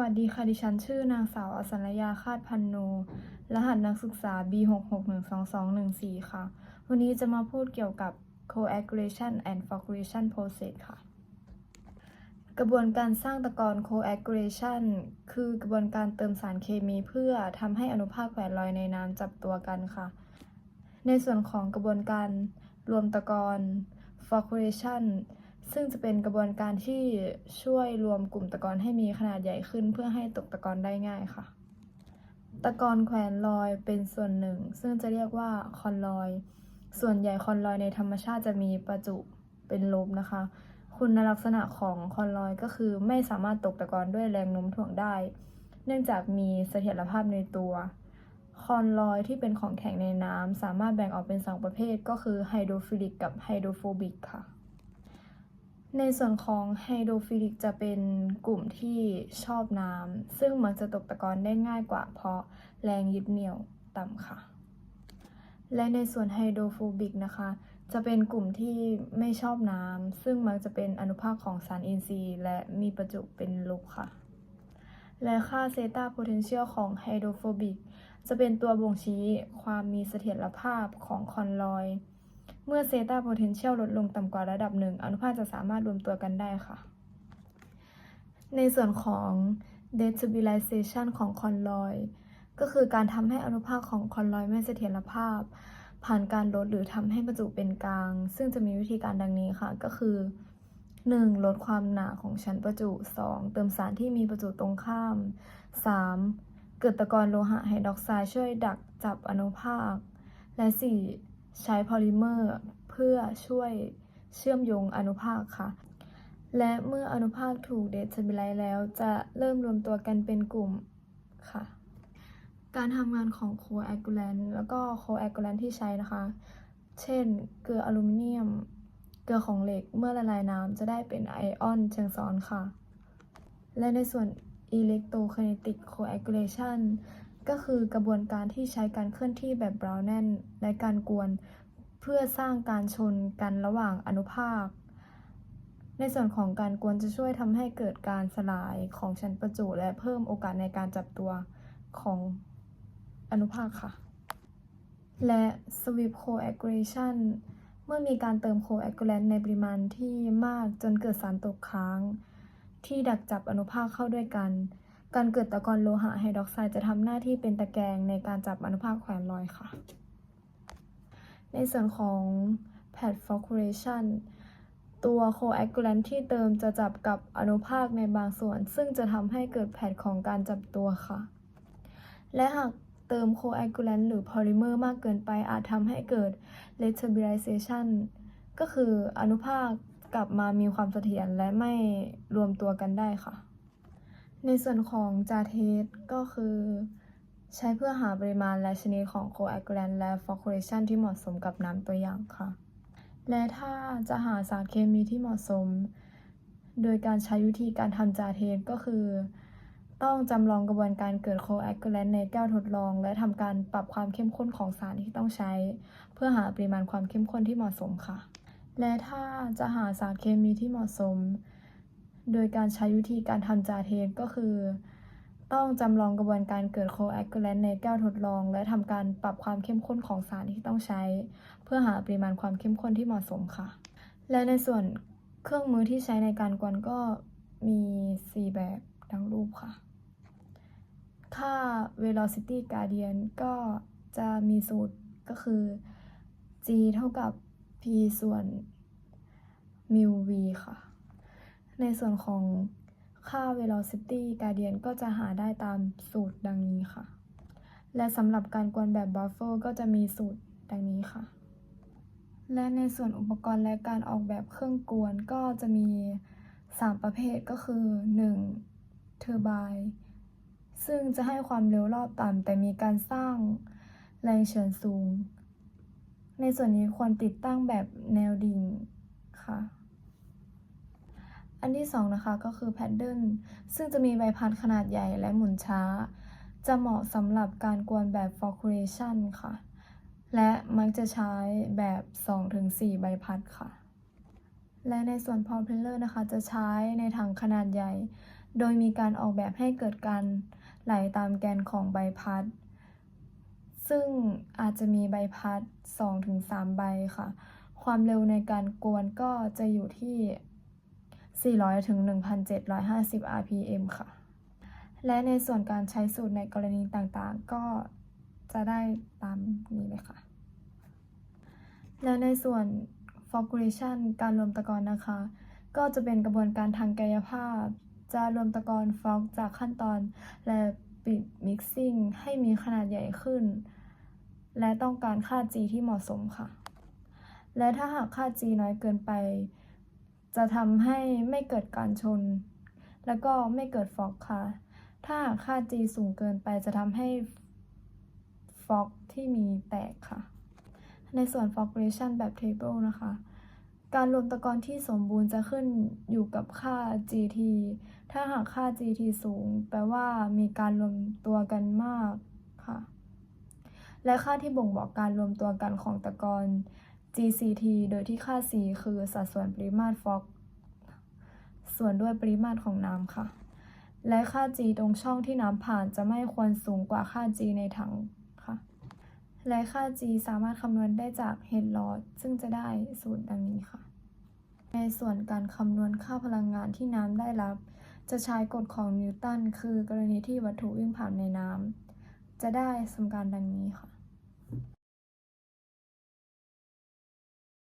วัสดีค่ะดิฉันชื่อนางสาวอสัญญาคาดพันโน รหัสนักศึกษา B661221 4 ค่ะ วันนี้จะมาพูดเกี่ยวกับ coagulation and flocculation process ค่ะ กระบวนการสร้างตะกอน coagulation คือกระบวนการเติมสารเคมีเพื่อทำให้อนุภาคแขวนลอยในน้ำจับตัวกันค่ะ ในส่วนของกระบวนการรวมตะกอน flocculation ซึ่งจะเป็นกระบวนการที่ช่วยรวมกลุ่มตะกอนให้มีขนาดใหญ่ขึ้น เพื่อให้ตกตะกอนได้ง่ายค่ะ ตะกอนแขวนลอยเป็นส่วนหนึ่ง ซึ่งจะเรียกว่าคอนลอย ส่วนใหญ่คอนลอยในธรรมชาติจะมีประจุเป็นลบนะคะ คุณลักษณะของคอนลอยก็คือไม่สามารถตกตะกอนด้วยแรงโน้มถ่วงได้ เนื่องจากมีเสถียรภาพในตัวคอนลอยที่เป็นของแข็งในน้ำสามารถแบ่งออกเป็นสองประเภทก็คือไฮโดรฟิลิกกับไฮโดรโฟบิกค่ะ ในส่วนของไฮโดรฟิลิกจะเป็นกลุ่มที่ชอบน้ำซึ่งมักจะตกตะกอนได้ง่ายกว่าเพราะแรงยึดเหนี่ยวต่ำค่ะ และในส่วนไฮโดรโฟบิกนะคะ จะเป็นกลุ่มที่ไม่ชอบน้ำซึ่งมักจะเป็นอนุภาคของสารอินทรีย์และมีประจุเป็นลบค่ะ และค่าเซตาโพเทนเชียลของไฮโดรโฟบิกจะเป็นตัวบ่งชี้ความมีเสถียรภาพของคอนลอย เมื่อเซตาโพเทนเชียลลดลงต่ำกว่าระดับหนึ่งอนุภาคจะสามารถรวมตัวกันได้ค่ะ ในส่วนของ destabilization ของคอนลอยก็คือการทำให้อนุภาคของคอนลอยไม่เสถียรภาพ ผ่านการลดหรือทำให้ประจุเป็นกลาง ซึ่งจะมีวิธีการดังนี้ค่ะ ก็คือ 1. ลดความหนาของชั้นประจุ 2. เติมสารที่มีประจุตรงข้าม 3. เกิดตะกอนโลหะไฮดรอกไซด์ช่วยดักจับอนุภาค และ 4. ใช้พอลิเมอร์เพื่อช่วยเชื่อมโยงอนุภาคค่ะ และเมื่ออนุภาคถูกเดสบิไลแล้ว จะเริ่มรวมตัวกันเป็นกลุ่มค่ะ การทำงานของโคแอกูแลนแล้วก็โคแอกูแลนที่ใช้นะคะ เช่น เกลืออลูมิเนียม เกลือของเหล็กเมื่อละลายน้ำจะได้เป็นไอออนเชิงซ้อนค่ะ และในส่วน electrokinetic coagulation ก็คือกระบวนการที่ใช้การเคลื่อนที่แบบบราวแนนและการกวน เพื่อสร้างการชนกันระหว่างอนุภาค ในส่วนของการกวนจะช่วยทำให้เกิดการสลายของชั้นประจุและเพิ่มโอกาสในการจับตัวของอนุภาคค่ะ และ sweep coagulation เมื่อมีการเติม coagulant ในปริมาณที่มากจนเกิดสารตกค้าง ที่ดักจับอนุภาคเข้าด้วยกัน การเกิดตะกอนโลหะไฮดรอกไซด์จะทำหน้าที่เป็นตะแกรงในการจับอนุภาคแขวนลอยค่ะ ในส่วนของ pad flocculation ตัว coagulant ที่เติมจะจับกับอนุภาคในบางส่วน ซึ่งจะทำให้เกิดแพดของการจับตัวค่ะ และหากเติม coagulant หรือ polymer มากเกินไปอาจทำให้เกิด destabilization ก็คืออนุภาคกลับมามีความเสถียรและไม่รวมตัวกันได้ค่ะ ในส่วนของจาเทสก็คือ ใช้เพื่อหาปริมาณและชนิดของ coagulant และ flocculation ที่เหมาะสมกับน้ำตัวอย่างค่ะ และถ้าจะหาสารเคมีที่เหมาะสม โดยการใช้วิธีการทำจาเทสก็คือ ต้องจำลองกระบวนการเกิดโคแอกแลนในแก้วทดลอง และทำการปรับความเข้มข้นของสารที่ต้องใช้ เพื่อหาปริมาณความเข้มข้นที่เหมาะสมค่ะ และถ้าจะหาสารเคมีที่เหมาะสม โดยการใช้วิธีการทำจาเทสก็คือ ต้องจำลองกระบวนการเกิดโคแอกูแลนในแก้วทดลอง และทำการปรับความเข้มข้นของสารที่ต้องใช้ เพื่อหาปริมาณความเข้มข้นที่เหมาะสมค่ะ และในส่วนเครื่องมือที่ใช้ในการกวนก็มี 4 แบบดังรูปค่ะ ค่า velocity gradient ก็จะมีสูตรก็คือ g เท่ากับ p ส่วน mu v ค่ะ ในส่วนของค่า velocity gradient ก็จะหาได้ตามสูตรดังนี้ค่ะ และสำหรับการกวนแบบ buffer ก็จะมีสูตรดังนี้ค่ะ และในส่วนอุปกรณ์และการออกแบบเครื่องกวนก็จะมี 3 ประเภทก็คือ 1. เทอร์ไบน์ซึ่งจะให้ความเร็วรอบต่ำแต่มีการสร้างแรงเฉือยสูง ในส่วนนี้ควรติดตั้งแบบแนวดิ่งค่ะ อันที่2นะคะก็คือแพดเดิลซึ่งจะมีใบพัดขนาดใหญ่และหมุนช้า จะเหมาะสำหรับการกวนแบบ flocculation ค่ะ และมักจะใช้แบบ 2-4 ใบพัดค่ะ และในส่วน propeller นะคะจะใช้ในถังขนาดใหญ่ โดยมีการออกแบบให้เกิดการไหลตามแกนของใบพัด ซึ่งอาจจะมีใบพัด 2-3 ใบค่ะ ความเร็วในการกวนก็จะอยู่ที่ 400 ถึง 1,750 rpm ค่ะ และในส่วนการใช้สูตรในกรณีต่างๆ ก็จะได้ตามนี้เลยค่ะ และในส่วน flocculation การรวมตะกอนนะคะ ก็จะเป็นกระบวนการทางกายภาพ จะรวมตะกอนฟอกจากขั้นตอน และปิด mixing ให้มีขนาดใหญ่ขึ้น และต้องการค่า G ที่เหมาะสมค่ะ และถ้าหากค่า G น้อยเกินไป จะทำให้ไม่เกิดการชน แล้วก็ไม่เกิดฟอกค่ะ ถ้าหากค่า G สูงเกินไปจะทำให้ฟอกที่มีแตกค่ะ ในส่วน flocculation แบบ table นะคะ การรวมตะกอนที่สมบูรณ์จะขึ้นอยู่กับค่า GT ถ้าหากค่า GT สูง แปลว่ามีการรวมตัวกันมากค่ะ และค่าที่บ่งบอกการรวมตัวกันของตะกอน GCT โดยที่ค่า C คือสัดส่วนปริมาตรฟอกส่วนด้วยปริมาตรของน้ำค่ะ และค่า G ตรงช่องที่น้ำผ่านจะไม่ควรสูงกว่าค่า G ในถังค่ะ และค่า G สามารถคำนวณได้จาก head loss ซึ่งจะได้สูตรดังนี้ค่ะ ในส่วนการคำนวณค่าพลังงานที่น้ำได้รับ จะใช้กฎของนิวตันคือกรณีที่วัตถุวิ่งผ่านในน้ำจะได้สมการดังนี้ค่ะ